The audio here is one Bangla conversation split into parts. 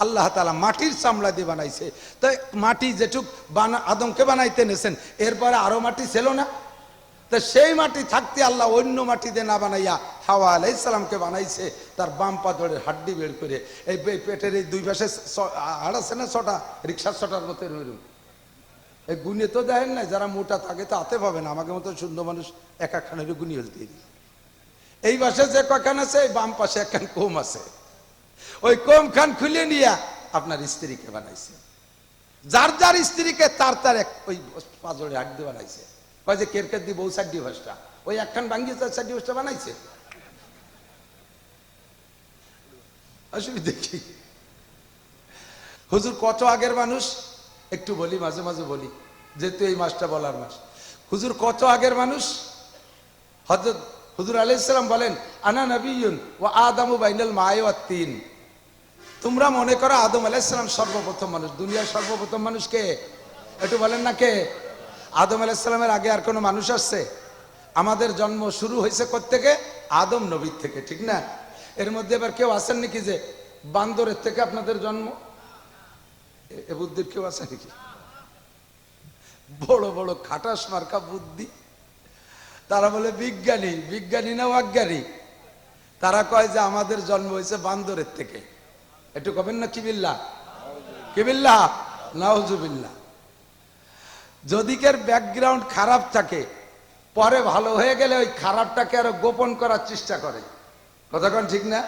আল্লাহ তালা মাটির চামড়া দিয়ে বানাইছে। তো মাটি যেটুক বানা আদমকে বানাইতে নেছেন, এরপরে আরও মাটি ছিল না। তা সেই মাটি থাকতে আল্লাহ অন্য মাটি দিয়ে না বানাইয়া হাওয়া আলাইসালামকে বানাইছে, তার বাম পাথরের হাড্ডি বের করে। এই পেটের এই দুই পাশে ছ- আড় আছে না ছটা? রিক্সার ছটার মতো এরকম এই গুনে তো দেখেন না যারা মোটা থাকে তো হাতে পাবে না। আমাকে মতো সুন্দর মানুষ এক একখানের গুনি হলতে এই পাশে যে কখান আছে, এই বাম পাশে একখান কম আছে। ওই কম খান খুলে নিয়ে আপনার স্ত্রীকে বানাইছে। যার যার স্ত্রীকে তার তার এক ওই পাঁচড়ে হাট দিয়ে বানাইছে। কয় যে কেরকের দিয়ে বউ সার ডিভাসটা ওই একখান ভাঙ্গিয়ে তার সার ডিভাসটা বানাইছে। অসুবিধা কি? হুজুর, কত আগের মানুষ? একটু বলি, মাঝে মাঝে বলি, যেহেতু এই মাসটা বলার মাস। হুজুর, কত আগের মানুষ? হজরত হুজুর আলাইসালাম বলেন, আনা নবীন ও আদামু বাইনাল মায় তিন। তোমরা মনে করো আদম আলাইসালাম সর্বপ্রথম মানুষ, দুনিয়ার সর্বপ্রথম মানুষ কে? একটু বলেন না কে? আদম আলাইসালামের আগে আর কোনো মানুষ আসছে? আমাদের জন্ম শুরু হয়েছে থেকে আদম নবীর থেকে, ঠিক না? এর মধ্যে এবার কেউ আছেন নাকি যে বান্দরের থেকে আপনাদের জন্ম? এ বুদ্ধির কেউ আছে নাকি? বড় বড় খাটাস মার্কা বুদ্ধি। তারা বলে বিজ্ঞানী বিজ্ঞানী না অজ্ঞানী? তারা কয় যে আমাদের জন্ম হয়েছে বান্দরের থেকে। একটু কবেন না কিবিল্লা? কিবিল্লা? নাউজুবিল্লা। যদি কের ব্যাকগ্রাউন্ড খারাপ থাকে, পরে ভালো হয়ে গেলে ওই খারাপটাকে আরও গোপন করার চেষ্টা করে। কথা কোন ঠিক না?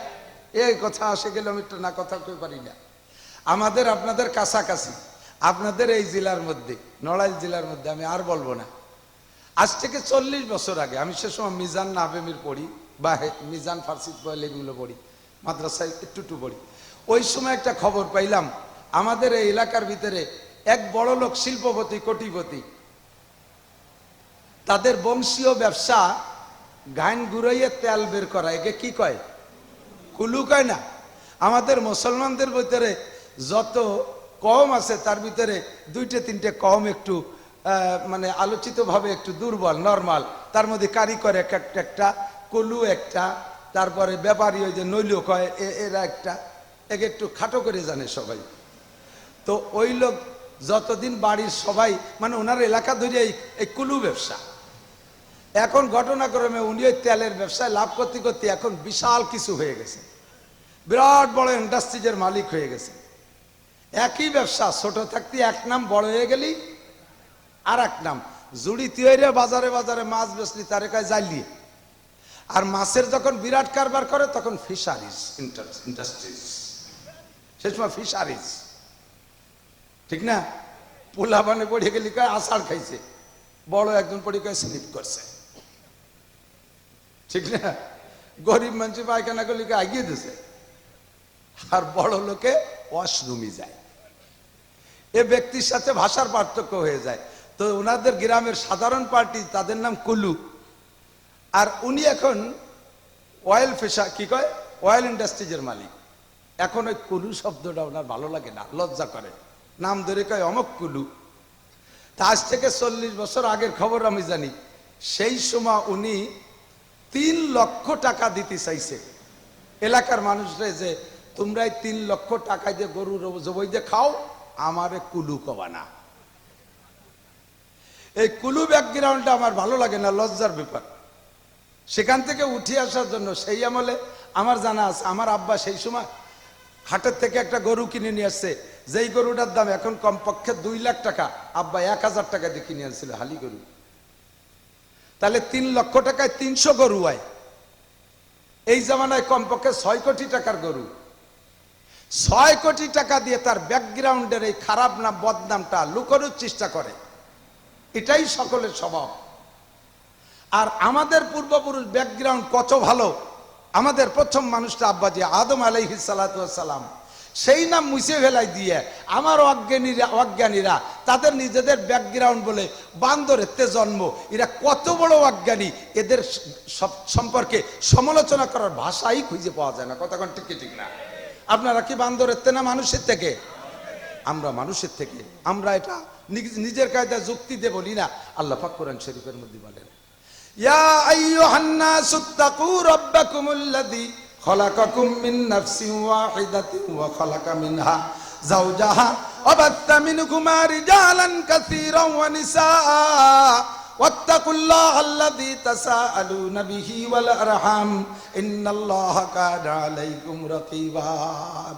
এই কথা আসে গেলে আমি একটু না কথা কই পারি না। আমাদের আপনাদের কাছাকাছি, আপনাদের এই জেলার মধ্যে, নড়াইল জেলার মধ্যে আমি আর বলব না। আজ থেকে চল্লিশ বছর আগে, আমি সে সময় মিজান নাবেমির পড়ি, বা মিজান ফার্সি বলে এগুলো পড়ি, মাদ্রাসায় একটু একটু পড়ি। ওই সময় একটা খবর পাইলাম, আমাদের এই এলাকার ভিতরে এক বড় লোক শিল্পপতি, কোটিপতি। তাদের বংশীয় ব্যবসা গাইন গুড়াইয়ে তেল বের করা, একে কি কয়? কুলু কয় না? আমাদের মুসলমানদের ভিতরে যত কম আছে, তার ভিতরে দুইটে, তিনটে কম একটু মানে আলোচিতভাবে একটু দুর্বল নর্মাল তার মধ্যে কারিগর এক একটা একটা, কলু একটা, তারপরে ব্যাপারী ওই যে নৈল কয় এরা একটা। একে একটু খাটো করে জানে সবাই। তো ওই লোক যতদিন বাড়ির সবাই মানে ওনার এলাকা ধরে এই এই কুলু ব্যবসা। এখন ঘটনাক্রমে উনি ওই তেলের ব্যবসায় লাভ করতে করতে এখন বিশাল কিছু হয়ে গেছে। বিরাট বড় ইন্ডাস্ট্রিজের মালিক হয়ে গেছে। একই ব্যবসা, ছোট থাকতে এক নাম বড় হয়ে গেলি আর এক নাম। জুড়ি তিয়রে বাজারে বাজারে মাছ বেচলি, তারে কয় আর মাছের যখন বিরাট কারবার করে, তখন ফিশারিজ ইন্ডাস্ট্রিজ সে সময় ফিশারিজ ঠিক না? পোলা মানে পড়ে গেলি, কয় আষাঢ় খাইছে। বড় একজন পড়ে কয় স্লিপ করছে। ঠিক না? গরিব মানুষ পায়খানা করলে, কয় আগিয়ে দিছে। আর বড় লোকে ওয়াশরুমই যায়। এ ব্যক্তির সাথে ভাষার পার্থক্য হয়ে যায়। তো ওনাদের গ্রামের সাধারণ পার্টি, তাদের নাম কুলু। আর উনি এখন অয়েল ফেসা কি কয়? অয়েল ইন্ডাস্ট্রিজের মালিক। এখন ওই কুলু শব্দটা ওনার ভালো লাগে না, লজ্জা করে। নাম ধরে কয়, অমক কুলু। তা আজ থেকে চল্লিশ বছর আগের খবর আমি জানি, সেই সময় উনি তিন লক্ষ টাকা দিতে চাইছে। এলাকার মানুষরা যে, তোমরা এই তিন লক্ষ টাকা দিয়ে গরু জবই দিয়ে খাও, আমারে কুলু কবানা এই কুলু ব্যাকগ্রাউন্ডটা আমার ভালো লাগে না, লজ্জার ব্যাপার। সেখান থেকে উঠে আসার জন্য সেই আমলে আমার জানা আছে, আমার আব্বা সেই সময় হাটের থেকে একটা গরু কিনে নিয়ে আসছে। যেই গরুটার দাম এখন কমপক্ষে দুই লাখ টাকা, আব্বা এক হাজার টাকা দিয়ে কিনে আনছিল হালি গরু। তাহলে তিন লক্ষ টাকায় তিনশো গরু হয় এই জামানায় কমপক্ষে ছয় কোটি টাকার গরু। ছয় কোটি টাকা দিয়ে তার ব্যাকগ্রাউন্ডের এই খারাপ নাম, বদনামটা লুকোনোর চেষ্টা করে। এটাই সকলের স্বভাব। আর আমাদের পূর্বপুরুষ ব্যাকগ্রাউন্ড কত ভালো, আমাদের প্রথম মানুষটা আব্বাজি আদম আলাইহি সালাম সেই নাম মুছে ফেলাই দিয়ে আমার অজ্ঞানীরা অজ্ঞানীরা তাদের নিজেদের ব্যাকগ্রাউন্ড বলে বান্দরেতে জন্ম। এরা কত বড় অজ্ঞানী, এদের সব সম্পর্কে সমালোচনা করার ভাষাই খুঁজে পাওয়া যায় না। কতক্ষণ ঠিক ঠিক না? আপনারা কি বান্দরেতে না মানুষের থেকে? আমরা মানুষের থেকে। আমরা এটা নিজের কায়দা যুক্তি দিয়ে বলি না আল্লাহ পাক কোরআন শরীফের মধ্যে বলেন ইয়া আইয়ুহান নাসু তাকু রাব্বাকুমুল্লাযী خلقكم من نفس واحدة وخلق منها زوجها وبث منكما رجالا كثيرا ونساء واتقوا الله الذي تساءلون به والأرحام إن الله كان عليكم رقيبا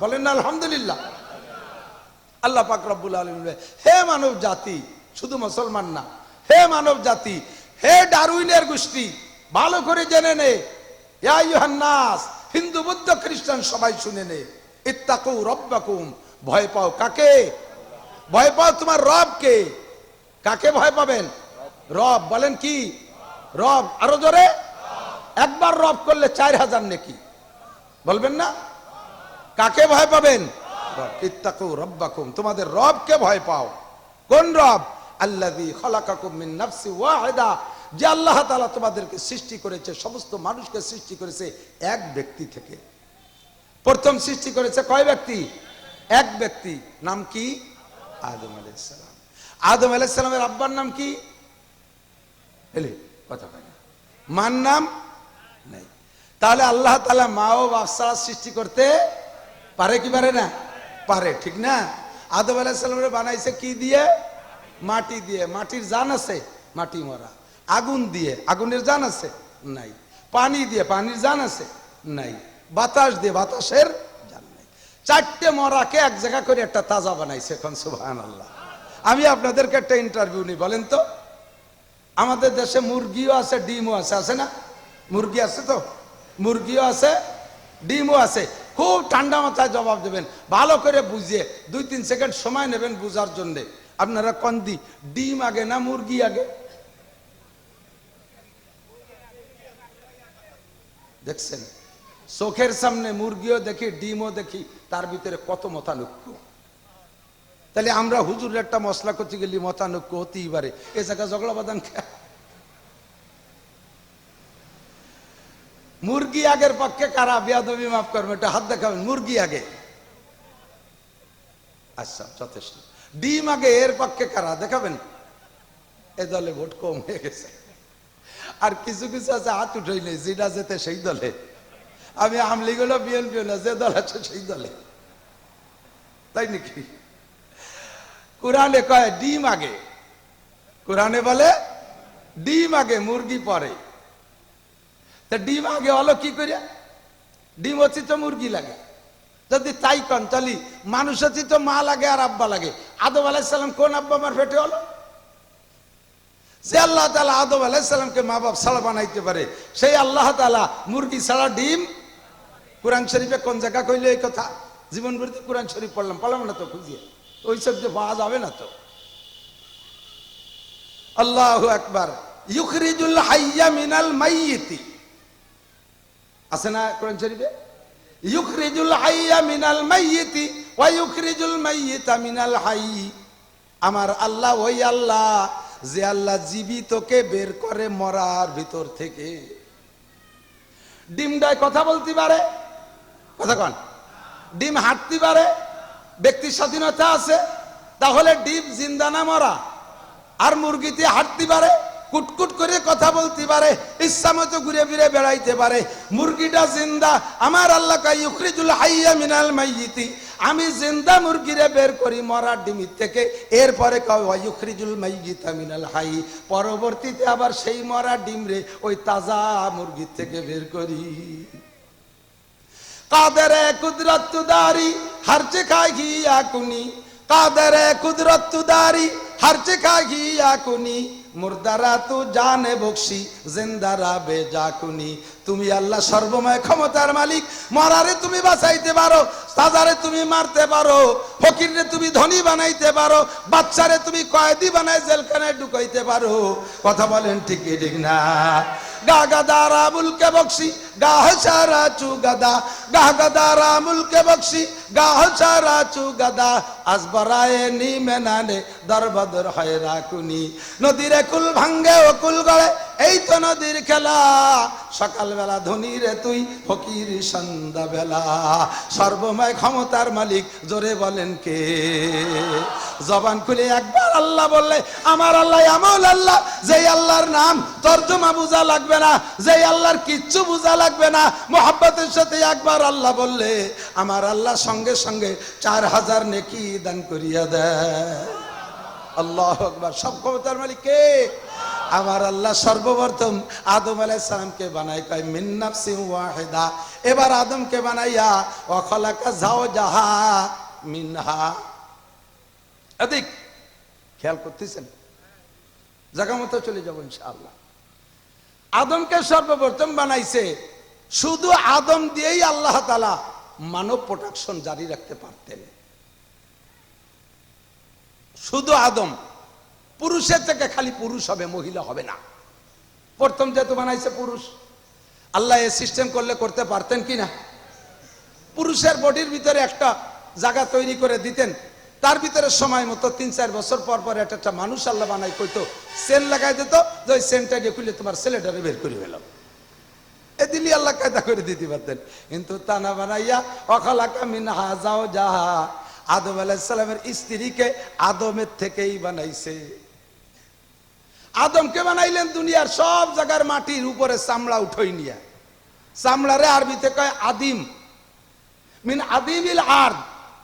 বলেন না আলহামদুলিল্লাহ আল্লাহ পাক রব্বুল আলম হে মানব জাতি, শুধু মুসলমান না, হে মানব জাতি, হে ডারউইনের গোষ্ঠী, ভালো করে জেনে নে। ইউহান্নাস হিন্দু, বুদ্ধ, খ্রিস্টান সবাই শুনে নে। ইত্তাকু রব্বাকুম, ভয় পাও কাকে? ভয় পাও তোমার রবকে। কাকে ভয় পাবেন? রব, বলেন কি? রব, আরও জোরে। একবার রব করলে চার হাজার নাকি। বলবেন না? কাকে ভয় পাবেন। ইত্তাকু রব্বাকুম, তোমাদের রবকে ভয় পাও। কোন রব? আল্লাযী খালাকাকুম মিন নাফসি ওয়াহিদা, যে আল্লাহ তাআলা তোমাদেরকে সৃষ্টি করেছে, সমস্ত মানুষকে সৃষ্টি করেছে এক ব্যক্তি থেকে। প্রথম সৃষ্টি করেছে কয় ব্যক্তি? এক ব্যক্তি। নাম কি? আদম আলাইহিস সালাম। আদম আলাইহিস সালামের আব্বার নাম কি? এলে, কথা কয়। মার নাম? নাই। তাহলে আল্লাহ তাআলা মা ও সৃষ্টি করতে পারে কি পারে না? পারে ঠিক না? আদম আলাইসাল্লামের বানাইছে কি দিয়ে? মাটি দিয়ে। মাটির জান আছে, মাটি মরা। আগুন দিয়ে। আগুনের জান আছে? নাই। পানি দিয়ে পানির জান আছে? নাই। বাতাস দিয়ে বাতাসের জান নাই। চারটে মরাকে এক জায়গা করে একটা তাজা বানাইছে এখন সুবহান আল্লাহ আমি আপনাদেরকে একটা ইন্টারভিউ নিই, বলেন তো। আমাদের দেশে মুরগিও আছে, ডিমও আছে আছে না? মুরগি আছে তো? মুরগিও আছে, ডিমও আছে। খুব ঠান্ডা মাথায় জবাব দেবেন। ভালো করে বুঝিয়ে দুই তিন সেকেন্ড সময় নেবেন বুঝার জন্য। আপনারা কন্দি ডিম আগে না মুরগি আগে? দেখছেন? চোখের সামনে মুরগিও দেখি, ডিমও দেখি, তার ভিতরে কত মতানৈক্য। তাহলে আমরা হুজুরের একটা মশলা করতে গেলি মতানৈক্য হতেই পারে। এ জায়গা জগড়া বাদান খা মুরগি আগের পক্ষে কারা? বিয়াদবি মাফ করবে এটা হাত দেখাবেন, মুরগি আগে। আচ্ছা যথেষ্ট। ডিম আগে, এর পক্ষে কারা? দেখাবেন। এ দলে ভোট কম হয়ে গেছে। আর কিছু কিছু আছে, হাত উঠেই নেই, যেটা যেতে সেই দলে। আমি আমলি গুলো বিএনপি না যে দল আছে সেই দলে। তাই নাকি? কোরআনে কয়, ডিম আগে। কোরআনে বলে, ডিম আগে, মুরগি পরে। তা ডিম আগে হলো কি করে ডিম হচ্ছে তো মুরগি লাগে। যদি তাই কন, তাহলে মানুষ হচ্ছে তো মা লাগে আর আব্বা লাগে। আদম আলাইসাল্লাম কোন আব্বা আমার পেটে হলো? যে আল্লাহ তালা আদম আলাইসাল্লামকে মা বাপ ছাড়া বানাইতে পারে, সেই আল্লাহ তালা মুরগি ছাড়া ডিম? কোরআন শরীফে কোন জায়গা কইলে এই কথা? জীবন ভরিতে কোরআন শরীফ পড়লাম পড়লাম না তো খুঁজিয়ে ওই সব যে পাওয়া যাবে না তো। আল্লাহ একবার ইউখরিজুল হাইয়া মিনাল মাইয়িতি। আছে না কোরআন শরীফে? ইউখরিজুল হাইয়া মিনাল মাইয়িতি ওয়া ইউখরিজুল মাইয়িতা মিনাল হাই। আমার আল্লাহ, ওই আল্লাহ, যে আল্লাহ জীবিতকে বের করে মরার ভিতর থেকে। ডিমটায় কথা বলতে পারে? কথা কন। ডিম হাঁটতে পারে? ব্যক্তির স্বাধীনতা আছে? তাহলে ডিম জিন্দা না মরা? আর মুরগিতে হাঁটতে পারে? কুটকুট করে কথা বলতে পারে, ইচ্ছা মতো ঘুরে ফিরে বেড়াইতে পারে। মুরগিটা জিন্দা, আমার আল্লাহ কাই ইউখরিজুল হাইয়া মিনাল মাইয়িতি। আমি জিন্দা মুরগিরে বের করি মরার ডিমির থেকে। এরপরে কয় ইউখরিজুল মাইয়িতা মিনাল হাই। পরবর্তীতে আবার সেই মরা ডিম রে ওই তাজা মুরগির থেকে বের করি। কাদের কুদরত দারি খাই খাগিয়া কুনি। কাদের কুদরত দারি হরচে খাগিয়া কুনি। মুর্দারা তু জানে বকশি জিন্দারা বেজাকুনি তুমি আল্লাহ সর্বময় ক্ষমতার মালিক, মরারে তুমি বাঁচাইতে পারো, সাজারে তুমি মারতে পারো ফকিরে তুমি ধনী বানাইতে পারো, বাচ্চারে তুমি কয়েদি বানাই জেলখানায় ঢুকাইতে পারো। কথা বলেন ঠিকই ঠিক না? গা গাদা রাবুলকে বকশি গা হসারা চু গাদা গা গাদারা মুলকে বকশি গা হসারা চু গাদা আসবরায়ে নি মেনানে দরবদর কুল ভাঙ্গে ও কুল গড়ে, এই তো নদীর খেলা। সকালবেলা ধনী রে তুই, ফকির সন্ধ্যা বেলা সর্বময় ক্ষমতার মালিক, জোরে বলেন কে? জবান খুলে একবার আল্লাহ বললে, আমার আল্লাহ আমল আল্লাহ, যেই আল্লাহর নাম তর্জমা বোঝা লাগবে না, যেই আল্লাহর কিচ্ছু বোঝা লাগবে না। মোহাব্বতের সাথে একবার আল্লাহ বললে, আমার আল্লাহ সঙ্গে সঙ্গে চার হাজার নেকি দান করিয়া দেয় আল্লাহ আকবার। সব ক্ষমতার মালিক কে? আমার আল্লাহ সর্বপ্রথম আদম আলাইহিস সালামকে বানাই কয়, মিন নাফসিন ওয়াহিদা। এবার আদমকে বানাইয়া অখলাকা যাও জাহা মিনহা। এদিক, খেয়াল করতেছেন? জায়গা মতো চলে যাব ইনশাআল্লাহ। আদমকে সর্বপ্রথম বানাইছে শুধু আদম দিয়েই আল্লাহ তালা মানব প্রোডাকশন জারি রাখতে পারতেন। শুধু আদম, পুরুষের থেকে খালি পুরুষ হবে, মহিলা হবে না। প্রথম যেহেতু বানাইছে পুরুষ, আল্লাহ এ সিস্টেম করলে করতে পারতেন কি না? পুরুষের বডির ভিতরে একটা জায়গা তৈরি করে দিতেন। তার ভিতরে সময় মতো তিন চার বছর পর পর একটা একটা মানুষ আল্লাহ বানাই কইতো সেন লাগাই দিত, যে ওই সেনটা গিয়ে খুলে তোমার ছেলেটারে বের করে ফেলাম এ দিলি আল্লাহ কায়দা করে দিতে পারতেন। কিন্তু তানা বানাইয়া, অখালাকা মিন হাজাও যাহা আদম আলাইসালামের স্ত্রীকে আদমের থেকেই বানাইছে। আদমকে বানাইলেন দুনিয়ার সব জায়গার মাটির উপরে চামড়া উঠই নিয়ে। চামড়ারে আরবিতে কয় আদিম। মিন আদিমিল আর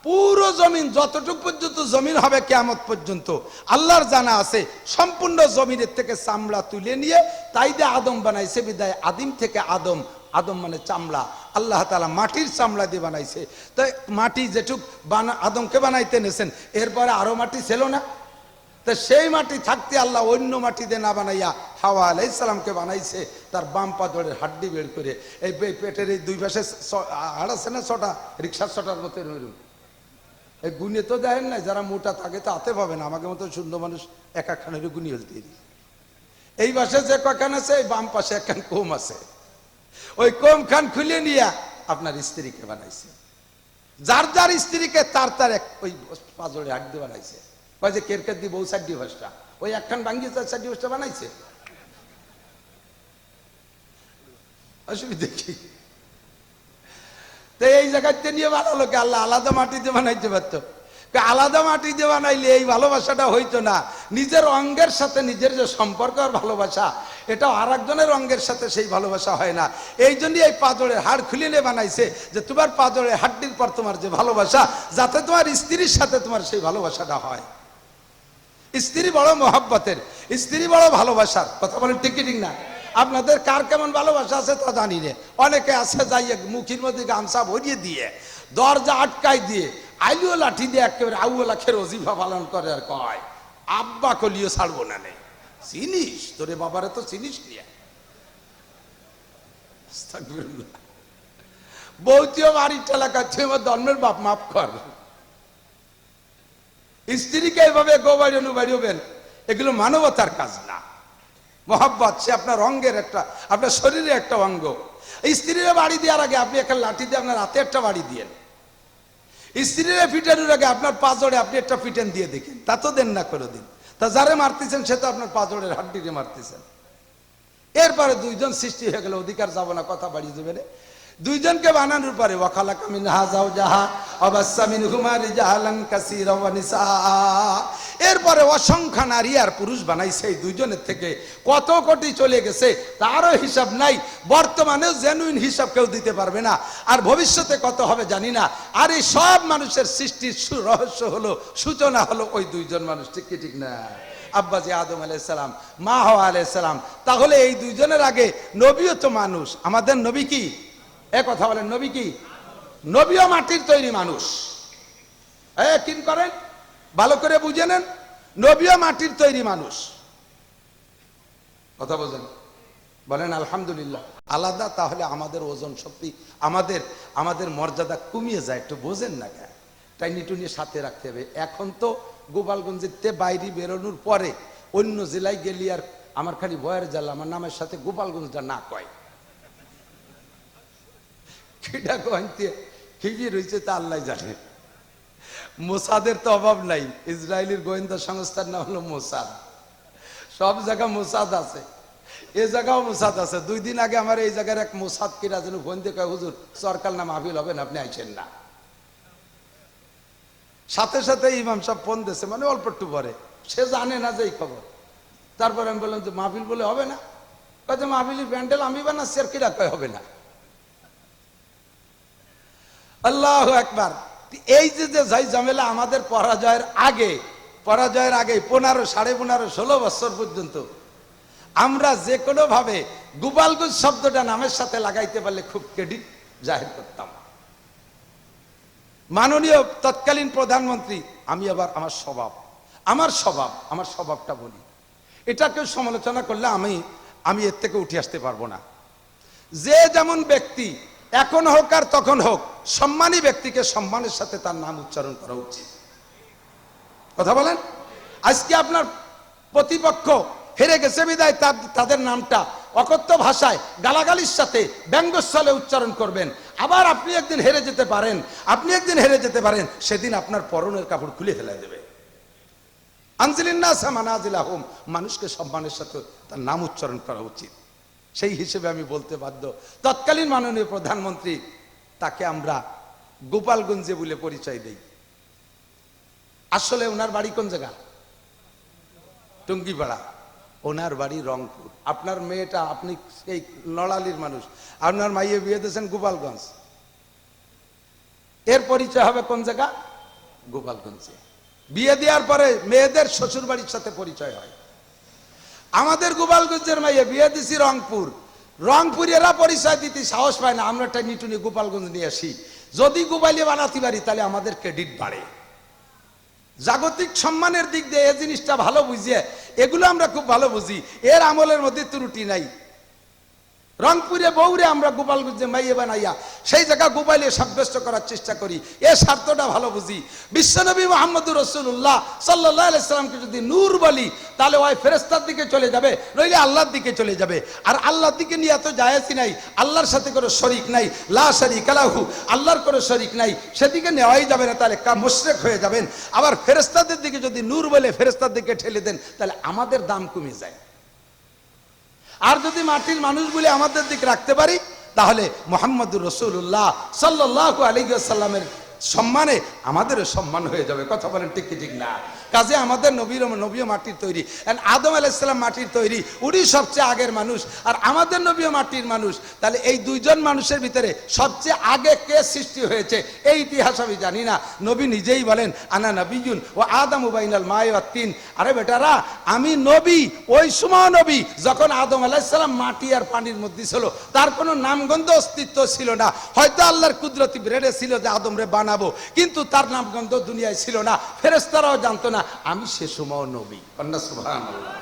পুরো জমিন, যতটুকু পর্যন্ত জমিন হবে কেয়ামত পর্যন্ত, আল্লাহর জানা আছে, সম্পূর্ণ জমিনের থেকে চামড়া তুলে নিয়ে, তাই দিয়ে আদম বানাইছে, বিদায় আদিম থেকে আদম আদম মানে চামড়া। আল্লাহ তালা মাটির চামড়া দিয়ে বানাইছে। তো মাটি যেটুক বানা, আদমকে বানাইতে নেছেন, এরপরে আরও মাটি ছিল না। তো সেই মাটি থাকতে আল্লাহ অন্য মাটি দিয়ে না বানাইয়া হাওয়া আলাইসালামকে বানাইছে, তার বাম পাদরের হাড্ডি বের করে। এই পেটের এই দুই পাশে হাড় আছে না ছটা? রিক্সার ছটার মতো এরকম। এই গুণে তো দেন না যারা মোটা থাকে তো হাতে পাবে না, আমাকে মতো সুন্দর মানুষ এক একখানের গুণি হলতে এই পাশে যে কখান আছে, এই বাম পাশে একখান কম আছে। ওই কম খান খুলে নিয়ে আপনার স্ত্রীকে বানাইছে। যার যার স্ত্রীকে তার তার এক ওই পাজরে দিয়ে বানাইছে। কয় যে কেরকের দি বউ সার ডিভাসটা ওই একখান ভাঙ্গি চার সার ডিভাসটা বানাইছে? অসুবিধা কি? তো এই জায়গাতে নিয়ে বানালো কে আল্লাহ আলাদা মাটিতে বানাইতে পারতো। আলাদা মাটি দিয়ে বানাইলে এই ভালোবাসাটা হইতো না। নিজের অঙ্গের সাথে নিজের যে সম্পর্ক আর ভালোবাসা এটা আর একজনের অঙ্গের সাথে সেই ভালোবাসা হয় না। এই জন্যই এই পাজরের হাড় খুলিলে বানাইছে যে তোমার পাজরের হাড্ডির পর তোমার যে ভালোবাসা, যাতে তোমার স্ত্রীর সাথে তোমার সেই ভালোবাসাটা হয়। স্ত্রী বড় মহাব্বতের, স্ত্রী বড় ভালোবাসার, কথা বলেন ঠিক না? আপনাদের কার কেমন ভালোবাসা আছে তা জানি রে অনেকে আছে যাইয়ে মুখির মধ্যে গামছা ভরিয়ে দিয়ে, দরজা আটকাই দিয়ে আইলিও লাঠি দিয়ে একেবারে আউও লাখের অজিফা পালন করে আর কয়, আব্বা কলিও ছাড়বো না নে। চিনিস? তোরে বাবারে তো চিনিস নিয়ে। বৌতিও বাড়ির ঠেলা কাছে আমার ধর্মের বাপ মাফ কর। স্ত্রীকে এভাবে গোবাড়ি অনুবাড়িবেন এগুলো মানবতার কাজ না। মোহাব্বত, সে আপনার অঙ্গের একটা, আপনার শরীরে একটা অঙ্গ। স্ত্রীরা বাড়ি দেওয়ার আগে আপনি একটা লাঠি দিয়ে আপনার হাতে একটা বাড়ি দিয়েন। স্ত্রীরে ফিটানোর আগে আপনার পাজরে আপনি একটা ফিটেন দিয়ে দেখেন। তা তো দেন না করে দিন তা যারে মারতেছেন, সে তো আপনার পাঁচড়ের হাড্ডিতে মারতেছেন। এরপরে দুইজন সৃষ্টি হয়ে গেল, অধিকার যাব না, কথা বাড়িয়ে দেবে। দুইজনকে বানানোর পরে ওয়াখালা কামিন হাজাও যাহা অবাসামিন হুমারি জাহালাং কাসির এরপরে অসংখ্য নারী আর পুরুষ বানাইছে এই দুইজনের থেকে। কত কোটি চলে গেছে, তারও হিসাব নাই। বর্তমানেও জেনুইন হিসাব কেউ দিতে পারবে না। আর ভবিষ্যতে কত হবে জানি না। আর এই সব মানুষের সৃষ্টির রহস্য হলো, সূচনা হলো ওই দুইজন মানুষ। ঠিক ঠিক না? আব্বাজি আদম আলাইসালাম মা হওয়া আলাইসালাম তাহলে এই দুইজনের আগে নবীও তো মানুষ। আমাদের নবী কি? এ কথা বলেন, নবী কি? নবীও মাটির তৈরি মানুষ। কিন করেন? ভালো করে বুঝে নেন। নবীও মাটির তৈরি মানুষ। কথা বোঝেন বলেন, আলহামদুলিল্লাহ। আলাদা, তাহলে আমাদের ওজন শক্তি, আমাদের আমাদের মর্যাদা কমিয়ে যায়। একটু বোঝেন না কেন? টাইনি টুনি সাথে রাখতে হবে। এখন তো গোপালগঞ্জের বাইরে বেরোনোর পরে অন্য জেলায় গেলি আর আমার খালি ভয়ের জ্বালা, আমার নামের সাথে গোপালগঞ্জটা না কয়। কিটা কইতে কি রয়েছে তা আল্লাহ জানে। মোসাদের তো অভাব নাই। ইসরায়েলের গোয়েন্দা সংস্থার নাম হলো মোসাদ। সব জায়গা মোসাদ আছে। এ জায়গাও মোসাদ আছে। দুই দিন আগে আমার এই জায়গার এক মোসাদ কিরা যেন ফোন দিয়ে কয়, হুজুর, সরকার নাম আপিল হবেন আপনি আইছেন না। সাথে সাথে ইমাম সাহেব ফোন দিয়েছে মানে অল্প একটু পরে। সে জানে না যে এই খবর। তারপরে আমি বললাম যে মাহফিল বলে হবে না? কয় যে মাহফিলের প্যান্ডেল আমি বানাচ্ছি আর কিরা কয় হবে না? আল্লাহ একবার এই যে যে জয় ঝামেলা আমাদের পরাজয়ের আগে পরাজয়ের আগে পনেরো, সাড়ে পনেরো, ষোলো বছর পর্যন্ত, আমরা যে কোনো ভাবে গুবালগুজ শব্দটা নামের সাথে লাগাইতে পারলে খুব ক্রেডিট জাহির করতাম। মাননীয় তৎকালীন প্রধানমন্ত্রী, আমি আবার আমার স্বভাব আমার স্বভাব, আমার স্বভাবটা বলি। এটা কেউ সমালোচনা করলে আমি আমি এর থেকে উঠে আসতে পারব না। যে যেমন ব্যক্তি এখন হোক আর তখন হোক, সম্মানী ব্যক্তিকে সম্মানের সাথে তার নাম উচ্চারণ করা উচিত। কথা বলেন? আজকে আপনার প্রতিপক্ষ হেরে গেছে বিদায় তাদের নামটা অকথ্য ভাষায়, গালাগালির সাথে ব্যঙ্গস্থলে উচ্চারণ করবেন। আবার আপনি একদিন হেরে যেতে পারেন, আপনি একদিন হেরে যেতে পারেন, সেদিন আপনার পরনের কাপড় খুলে ফেলে দেবে। আনজিলিন্নাসা মানাজিলাহুম মানুষকে সম্মানের সাথে তার নাম উচ্চারণ করা উচিত। সেই হিসেবে আমি বলতে বাধ্য। তৎকালীন মাননীয় প্রধানমন্ত্রী, তাকে আমরা গোপালগঞ্জে বলে পরিচয় দেই। আসলে ওনার বাড়ি কোন জায়গা? টুঙ্গিপাড়া। ওনার বাড়ি রংপুর। আপনার মেয়েটা, আপনি এই নড়ালির মানুষ। আপনার মাইয়ে বিয়ে দিয়েছেন গোপালগঞ্জ। এর পরিচয় হবে কোন জায়গা? গোপালগঞ্জে। বিয়ে দেওয়ার পরে মেয়েদের শ্বশুর বাড়ির সাথে পরিচয় হয়। আমাদের গোপালগঞ্জের মাইয়ে বিয়ে দিছি রংপুর। রংপুরেরা পরিচয় দিতে সাহস পায় না, আমরা একটা নিটুনি গোপালগঞ্জ নিয়ে আসি। যদি গোপালে বানাতে পারি, তাহলে আমাদের ক্রেডিট বাড়ে। জাগতিক সম্মানের দিক দিয়ে এই জিনিসটা ভালো বুঝিয়ে, এগুলো আমরা খুব ভালো বুঝি। এর আমলের মধ্যে ত্রুটি নাই। রংপুরে বৌরে আমরা গোপালগঞ্জে মাইয়ে বানাইয়া, সেই জায়গা গোপালিয়ে সাব্যস্ত করার চেষ্টা করি। এ স্বার্থটা ভালো বুঝি। বিশ্বনবী মোহাম্মদুর রসুল্লাহ সাল্লাহ সাল্লামকে যদি নূর বলি, তাহলে ওই ফেরেস্তার দিকে চলে যাবে, নইলে আল্লাহর দিকে চলে যাবে। আর আল্লাহর দিকে নিয়ে এত জায়াতি নাই, আল্লাহর সাথে কোনো শরিক নাই, লা শরিক আলাহু আল্লাহর কোনো শরিক নাই, সেদিকে নেওয়াই যাবে না, তাহলে কা মুশরেক হয়ে যাবেন। আবার ফেরেস্তাদের দিকে যদি নূর বলে ফেরেস্তার দিকে ঠেলে দেন, তাহলে আমাদের দাম কমে যায়। আর যদি মাটির মানুষ বলে আমাদের দিক রাখতে পারি তাহলে মোহাম্মদুর রসুল্লাহ সাল্লাহ আলিগাসাল্লামের সম্মানে আমাদেরও সম্মান হয়ে যাবে। কথা বলেন ঠিক ঠিক না? কাজে আমাদের নবীর নবীও মাটির তৈরি। And আদম আলাইসাল্লাম মাটির তৈরি। উনি সবচেয়ে আগের মানুষ। আর আমাদের নবীও মাটির মানুষ। তাহলে এই দুইজন মানুষের ভিতরে সবচেয়ে আগে কে সৃষ্টি হয়েছে? এই ইতিহাস আমি জানি না। নবী নিজেই বলেন, আনা নবীজুন ও আদম উবাইনাল তিন। আরে বেটারা, আমি নবী, ওই সময় নবী, যখন আদম আলাইসাল্লাম মাটি আর পানির মধ্যে ছিল, তার কোনো নামগন্ধ অস্তিত্ব ছিল না। হয়তো আল্লাহর কুদরতি ব্রেডে ছিল যে আদমরে বানাবো। কিন্তু তার নামগন্ধ দুনিয়ায় ছিল না ফেরেস্তারাও জানতো না। আমি সে সময় নবী। কন্যা, সুবহানাল্লাহ।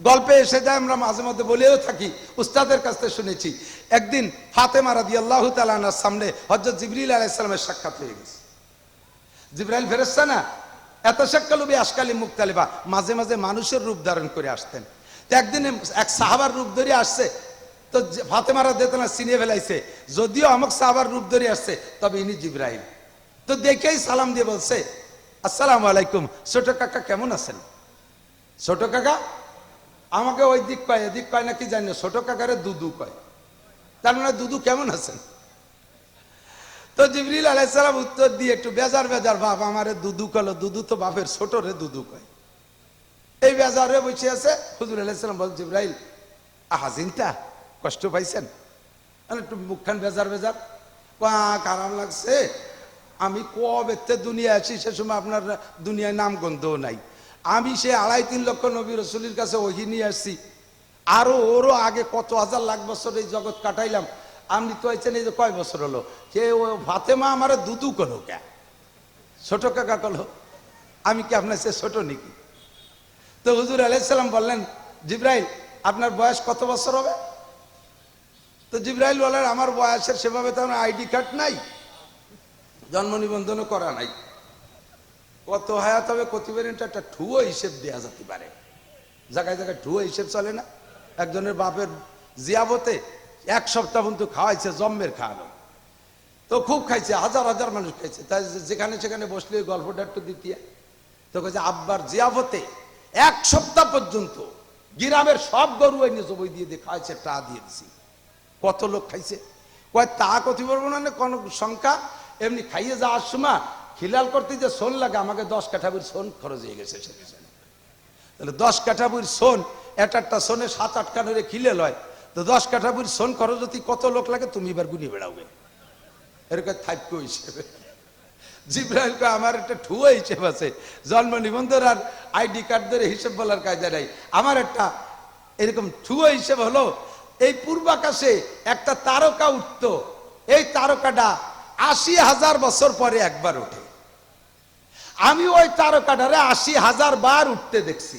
গল্পে এসে যায়, আমরা মাঝে মধ্যে বলেও থাকি, উস্তাদের কাছ থেকে শুনেছি, একদিন ফাতেমা রাদি আল্লাহ তালানার সামনে হজরত জিবরিল আলাইসালামের সাক্ষাৎ হয়ে গেছে। জিব্রাইল ফেরেস্তা না, এত শেক্কালুবি আশকালি মুক্তালিবা মাঝে মাঝে মানুষের রূপ ধারণ করে আসতেন। একদিন এক সাহাবার রূপ ধরে আসছে তো ফাতেমারা দিত না চিনিয়ে ফেলাইছে। যদিও আমক সাহাবার রূপ ধরে আসছে, তবে ইনি জিব্রাইল। তো দেখেই সালাম দিয়ে বলছে, আসসালাম আলাইকুম, ছোট কাকা কেমন আছেন? ছোট কাকা? আমাকে ওই দিক কয় এদিক কয় নাকি জানি না, ছোট কাকারে দুদু কয়। তার মানে দুদু কেমন আছেন? তো জিবরিল আলাইসালাম উত্তর দিয়ে, একটু বেজার বেজার বাপ আমারে দুদু কলো, দুদু তো বাপের ছোট রে দুদু কয়। এই বেজারে বসে আছে, হুজুর আলাইসালাম বল, জিব্রাইল, আহা চিন্তা কষ্ট পাইছেন? একটু মুখখান বেজার বেজার পাক আরাম লাগছে। আমি কবেতে দুনিয়া আছি সে সময় আপনার দুনিয়ায় নাম গন্ধও নাই। আমি সে আড়াই তিন লক্ষ নবী রসুলির কাছে ওহি নিয়ে আসছি। আরও ওরও আগে কত হাজার লাখ বছর এই জগৎ কাটাইলাম। আপনি তো আইছেন এই যে কয় বছর হলো? সে ও ফাতেমা আমার দুদু কলো কে? ছোট কাকা কলো। আমি কি আপনার সে ছোট নাকি? তো হুজুর আলাইসাল্লাম বললেন, জিব্রাইল, আপনার বয়স কত বছর হবে? তো জিব্রাইল বলেন আমার বয়সের সেভাবে তো আমার আইডি কার্ড নাই, জন্ম নিবন্ধনও করা নাই। কত হায়াত হবে কতিবারের একটা ঠুয়ো হিসেব দেওয়া যেতে পারে। জায়গায় জায়গায় ঠুয়ো হিসেব চলে না। একজনের বাপের জিয়াবতে এক সপ্তাহ পর্যন্ত খাওয়াইছে, জম্মের খাওয়ানো। তো খুব খাইছে, হাজার হাজার মানুষ খাইছে। তাই যেখানে সেখানে বসলে গল্পটা একটু দ্বিতীয় তো কাছে আব্বার জিয়াবতে এক সপ্তাহ পর্যন্ত গিরামের সব গরু এনে জবই দিয়ে দিয়ে খাওয়াইছে, টা দিয়ে দিছি। কত লোক খাইছে? কয়, তা কথি বলব না কোন সংখ্যা এমনি খাইয়ে যাওয়ার সময় খিলাল করতে যে সোন লাগে, আমাকে দশ কাঠাবির সোন খরচ হয়ে গেছে সে। তাহলে দশ কাঠাবির সোন, এক একটা সোনে সাত আট কাঠরে খিলে লয় তো দশ কাঠাবির সোন খরচ যদি কত লোক লাগে, তুমি এবার গুনি বেড়াবে এরকম থাপ্য হিসেবে। জিব্রাইল আমার একটা ঠুয়া হিসেব আছে। জন্ম নিবন্ধন আর আইডি কার্ড ধরে হিসেব বলার কায়দা নাই। আমার একটা এরকম ঠুয়া হিসেব হলো এই পূর্বাকাশে একটা তারকা উঠত। এই তারকাটা আশি হাজার বছর পরে একবার ওঠে। আমি ওই তারকাটারে আশি হাজার বার উঠতে দেখছি।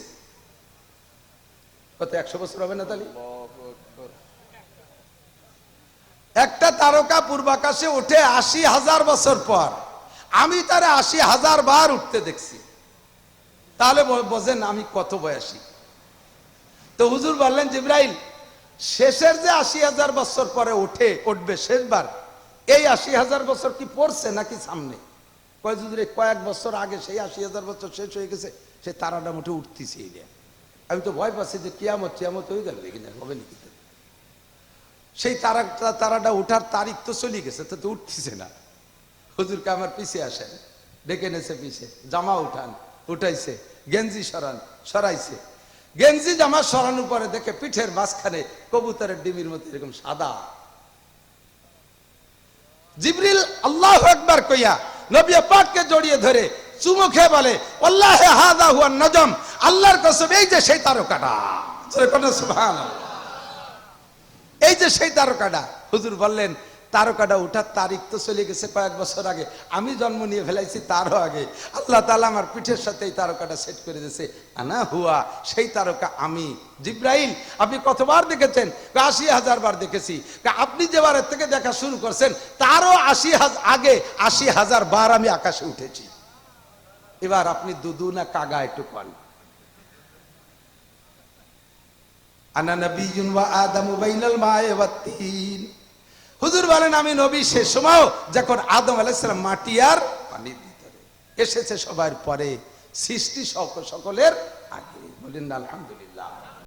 কত, একশো বছর হবে না তাহলে একটা তারকা পূর্বাকাশে ওঠে আশি হাজার বছর পর, আমি তারে আশি হাজার বার উঠতে দেখছি। তাহলে বোঝেন আমি কত বয়সী। তো হুজুর বললেন, জিব্রাইল শেষের যে আশি হাজার বছর পরে ওঠে উঠবে শেষবার, এই আশি হাজার বছর কি পড়ছে নাকি সামনে? কয় কয়েক বছর আগে সেই আশি হাজার বছর শেষ হয়ে গেছে, সে তারাটা মোটে উঠতেছে এই। আমি তো ভয় পাচ্ছি যে কিয়ামত টিয়ামত হয়ে গেল দেখি না, হবে নাকি সেই তারা তারাটা উঠার তারিখ তো চলে গেছে, তো তো উঠতেছে না। হুজুরকে আমার পিছে আসেন, ডেকে নেছে পিছে, জামা উঠান, উঠাইছে, গেঞ্জি সরান, সরাইছে। গেঞ্জি জামা সরানোর পরে দেখে পিঠের মাঝখানে কবুতরের ডিমির মতো এরকম সাদা। জিবরিল আল্লাহ একবার কইয়া, নবী পাককে জড়িয়ে ধরে চুমু খেয়ে বলে আল্লাহ হাদা হুয়া নজম, আল্লাহর কসম, এই যে সেই তারকাটা। সুবহানাল্লাহ। এই যে সেই তারকাটা, হুজুর বললেন তারকাটা উঠার তারিখ তো চলে গেছে কয়েক বছর আগে। আমি জন্ম নিয়ে ফেলাইছি তারও আগে। আল্লাহ তালা আমার পিঠের সাথে এই তারকাটা সেট করে দিয়েছে। আনা হুয়া, সেই তারকা আমি। জিব্রাইল, আপনি কতবার দেখেছেন? আশি হাজার বার দেখেছি। আপনি যে বারের থেকে দেখা শুরু করছেন, তারও আশি আগে আশি হাজার বার আমি আকাশে উঠেছি। এবার আপনি দুদু না কাগা একটু কন। আনা নবিয়ুন ওয়া আদামু বাইনাল মায়ে ওয়াত তিন হুজুর বলেন, আমি নবী সে সময় যখন আদম আলাইসালাম মাটি আর পানির ভিতরে এসেছে সবার পরে সৃষ্টি সকল সকলের আগে। বলেন, আলহামদুলিল্লাহ।